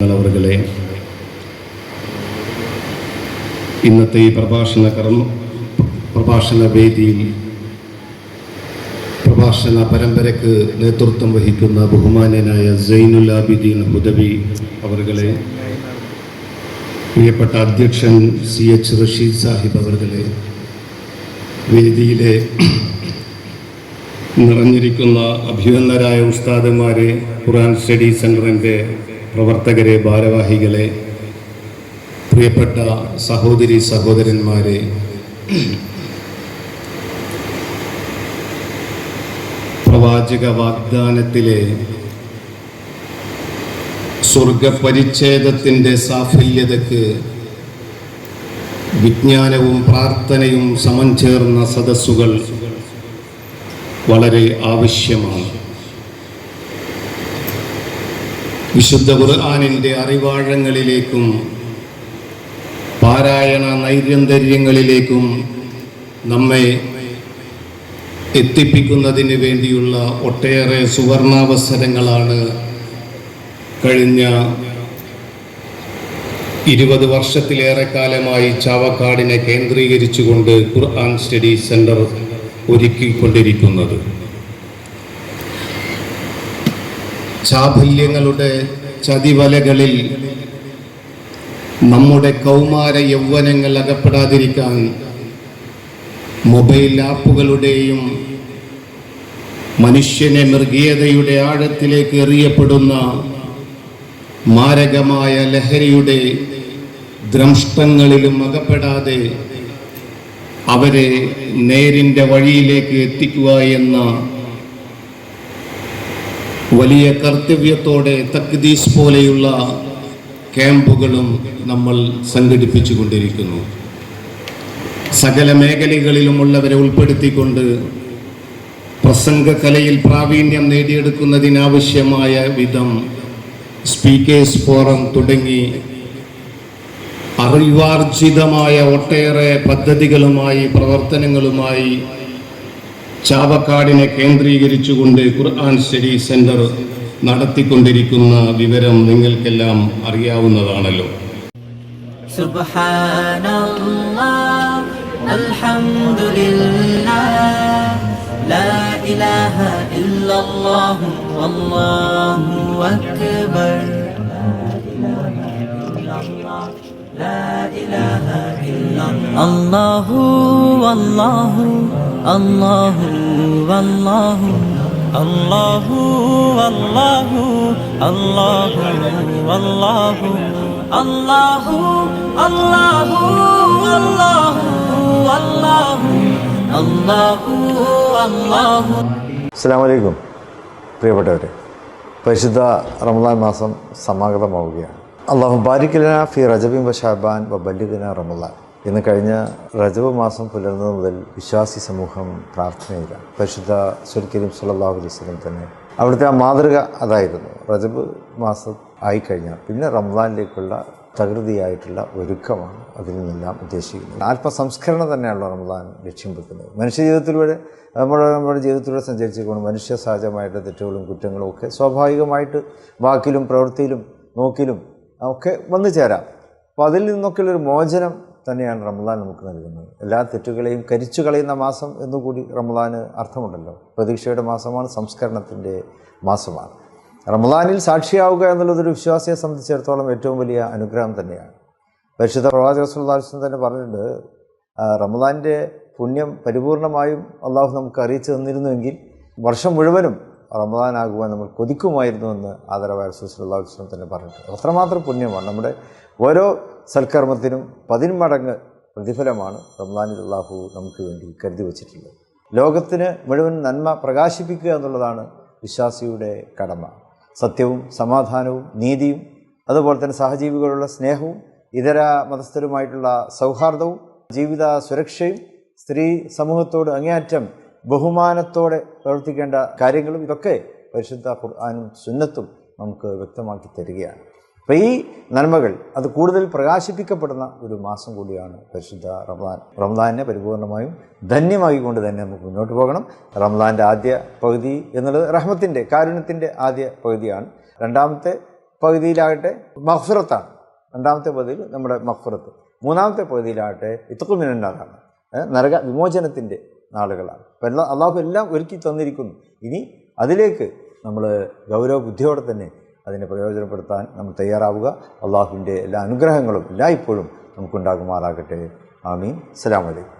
അവറുകളെ ഇന്നത്തെ ഈ പ്രഭാഷണ കർമ്മ പ്രഭാഷണ വേദിയിൽ പ്രഭാഷണ പരമ്പരയ്ക്ക് നേതൃത്വം വഹിക്കുന്ന ബഹുമാന്യനായ സൈനുൽ ആബിദീൻ ഹുദവി അവറുകളെ പ്രിയപ്പെട്ട അധ്യക്ഷൻ സി എച്ച് റഷീദ് സാഹിബ് അവർകളെ വേദിയിലെ നിറഞ്ഞിരിക്കുന്ന അഭിനന്ദരായ ഉസ്താദന്മാരെ ഖുറാൻ സ്റ്റഡി സെന്ററിന്റെ പ്രവർത്തകരെ ഭാരവാഹികളെ പ്രിയപ്പെട്ട സഹോദരി സഹോദരന്മാരെ പ്രവാചക വാഗ്ദാനത്തിലെ സ്വർഗപരിച്ഛേദത്തിന്റെ സാഫല്യതയ്ക്ക് വിജ്ഞാനവും പ്രാർത്ഥനയും സമം ചേർന്ന സദസ്സുകൾ വളരെ ആവശ്യമാണ്. വിശുദ്ധ ഖുർആാനിന്റെ അറിവാഴങ്ങളിലേക്കും പാരായണ നൈര്യന്തര്യങ്ങളിലേക്കും നമ്മെ എത്തിപ്പിക്കുന്നതിന് വേണ്ടിയുള്ള ഒട്ടേറെ സുവർണാവസരങ്ങളാണ് കഴിഞ്ഞ ഇരുപത് വർഷത്തിലേറെ കാലമായി ചാവക്കാടിനെ കേന്ദ്രീകരിച്ചുകൊണ്ട് ഖുർആൻ സ്റ്റഡി സെന്റർ ഒരുക്കിക്കൊണ്ടിരിക്കുന്നത്. ചാബല്യങ്ങളുടെ ചതിവലകളിൽ നമ്മുടെ കൗമാര യൗവനങ്ങൾ അകപ്പെടാതിരിക്കാൻ മൊബൈൽ ആപ്പുകളുടെയും മനുഷ്യനെ മൃഗീയതയുടെ ആഴത്തിലേക്ക് എറിയപ്പെടുന്ന മാരകമായ ലഹരിയുടെ ദ്രംഷ്ടങ്ങളിലും അകപ്പെടാതെ അവരെ നേരിന്റെ വഴിയിലേക്ക് എത്തിക്കുക എന്ന വലിയ കർത്തവ്യത്തോടെ തക്ദീസ് പോലെയുള്ള ക്യാമ്പുകളും നമ്മൾ സംഘടിപ്പിച്ചു കൊണ്ടിരിക്കുന്നു സകല മേഖലകളിലുമുള്ളവരെ ഉൾപ്പെടുത്തിക്കൊണ്ട് പ്രസംഗകലയിൽ പ്രാവീണ്യം നേടിയെടുക്കുന്നതിനാവശ്യമായ വിധം സ്പീക്കേഴ്സ് ഫോറം തുടങ്ങി അറിവാർജിതമായ ഒട്ടേറെ പദ്ധതികളുമായി പ്രവർത്തനങ്ങളുമായി ചാവക്കാടിനെ കേന്ദ്രീകരിച്ചുകൊണ്ട് ഖുർആൻ സ്റ്റഡി സെന്റർ നടത്തിക്കൊണ്ടിരിക്കുന്ന വിവരം നിങ്ങൾക്കെല്ലാം അറിയാവുന്നതാണല്ലോ. അള്ളാഹു അള്ളാഹു അല്ലാഹു അല്ലാഹു അല്ലാഹു അല്ലാഹു അല്ലാഹു അല്ലാഹു അല്ലാഹു അല്ലാഹു അല്ലാഹു അല്ലാഹു അല്ലാഹു അസ്സാം വലൈക്കും പ്രിയപ്പെട്ടവരെ പരിശുദ്ധ റമദാൻ മാസം സമാഗതമാവുകയാണ് അള്ളാഹു ബാരിക്കലന ഫി റജബിൻ വഷാബാൻ വ ബല്ലിഖന റമദാൻ ഇന്ന് കഴിഞ്ഞ റജബ് മാസം പുലർന്നത് മുതൽ വിശ്വാസി സമൂഹം പ്രാർത്ഥനയിലാണ് പരിശുദ്ധ സുൽക്കരീം സുല്ലാഹു അലൈഹി സ്വലം തന്നെ അവിടുത്തെ ആ മാതൃക അതായിരുന്നു. റജബ് മാസം ആയിക്കഴിഞ്ഞാൽ പിന്നെ റംസാനിലേക്കുള്ള തകൃതിയായിട്ടുള്ള ഒരുക്കമാണ് അതിൽ നിന്നെല്ലാം ഉദ്ദേശിക്കുന്നത്. ആത്മസംസ്കരണം തന്നെയാണല്ലോ റമദാൻ ലക്ഷ്യം വെക്കുന്നത്. മനുഷ്യ ജീവിതത്തിലൂടെ നമ്മുടെ നമ്മുടെ ജീവിതത്തിലൂടെ സഞ്ചരിച്ചുകൊണ്ട് മനുഷ്യ സഹജമായിട്ട് തെറ്റുകളും കുറ്റങ്ങളും ഒക്കെ സ്വാഭാവികമായിട്ട് വാക്കിലും പ്രവൃത്തിയിലും നോക്കിലും ഒക്കെ വന്നു ചേരാം. അപ്പോൾ അതിൽ നിന്നൊക്കെയുള്ളൊരു മോചനം തന്നെയാണ് റമദാൻ നമുക്ക് നൽകുന്നത്. എല്ലാ തെറ്റുകളെയും കരിച്ചു കളയുന്ന മാസം എന്നുകൂടി റമദാന് അർത്ഥമുണ്ടല്ലോ. പ്രതീക്ഷയുടെ മാസമാണ് സംസ്കരണത്തിന്റെ മാസമാണ്. റമദാനിൽ സാക്ഷിയാവുക എന്നുള്ളതൊരു വിശ്വാസിയെ സംബന്ധിച്ചിടത്തോളം ഏറ്റവും വലിയ അനുഗ്രഹം തന്നെയാണ്. പരിശുദ്ധ പ്രവാചക സുല്ലാസ്ലം തന്നെ പറഞ്ഞിട്ടുണ്ട് റമദാന്റെ പുണ്യം പരിപൂർണമായും അള്ളാഹു നമുക്ക് അറിയിച്ചു തന്നിരുന്നുവെങ്കിൽ വർഷം മുഴുവനും റമദാനാകുവാൻ നമ്മൾ കൊതിക്കുമായിരുന്നുവെന്ന് ആദരവായ സുല്ലാ വസ്ലം തന്നെ പറഞ്ഞിട്ടുണ്ട്. അത്രമാത്രം പുണ്യമാണ്. നമ്മുടെ ഓരോ സൽക്കർമ്മത്തിനും പതിന്മടങ്ങ് പ്രതിഫലമാണ് റംദാനിൽ അള്ളാഹു നമുക്ക് വേണ്ടി കരുതി വച്ചിട്ടുള്ളത്. ലോകത്തിന് മുഴുവൻ നന്മ പ്രകാശിപ്പിക്കുക എന്നുള്ളതാണ് വിശ്വാസിയുടെ കടമ. സത്യവും സമാധാനവും നീതിയും അതുപോലെ തന്നെ സഹജീവികളുള്ള സ്നേഹവും ഇതര മതസ്ഥരുമായിട്ടുള്ള സൗഹാർദ്ദവും ജീവിത സുരക്ഷയും സ്ത്രീ സമൂഹത്തോട് അങ്ങേയറ്റം ബഹുമാനത്തോടെ പ്രവർത്തിക്കേണ്ട കാര്യങ്ങളും ഇതൊക്കെ പരിശുദ്ധ ഖുർആാനും സുന്നത്തും നമുക്ക് വ്യക്തമാക്കി തരികയാണ്. അപ്പോൾ ഈ നന്മകൾ അത് കൂടുതൽ പ്രകാശിപ്പിക്കപ്പെടുന്ന ഒരു മാസം കൂടിയാണ് പരിശുദ്ധ റംദാൻ റമദാനെ പരിപൂർണമായും ധന്യമാക്കിക്കൊണ്ട് തന്നെ നമുക്ക് മുന്നോട്ട് പോകണം. റംദാന്റെ ആദ്യ പകുതി എന്നുള്ളത് റഹ്മത്തിന്റെ കാരുണ്യത്തിന്റെ ആദ്യ പകുതിയാണ്. രണ്ടാമത്തെ പകുതിയിലാകട്ടെ മഹ്ഫുറത്താണ് രണ്ടാമത്തെ പകുതിയിൽ നമ്മുടെ മഹ്ഫുറത്ത് മൂന്നാമത്തെ പകുതിയിലാകട്ടെ ഇത്തക്കുമിനാണ് നരക വിമോചനത്തിന്റെ നാളുകളാണ്. അപ്പം എല്ലാം അള്ളാഹു എല്ലാം ഒരുക്കി തന്നിരിക്കുന്നു. ഇനി അതിലേക്ക് നമ്മൾ ഗൗരവ ബുദ്ധിയോടെ തന്നെ അതിനെ പ്രയോജനപ്പെടുത്താൻ നമ്മൾ തയ്യാറാവുക. അള്ളാഹുവിന്റെ എല്ലാ അനുഗ്രഹങ്ങളും എല്ലായ്പ്പോഴും നമുക്കുണ്ടാകുമാറാകട്ടെ. ആമീൻ. അലൈക്കും.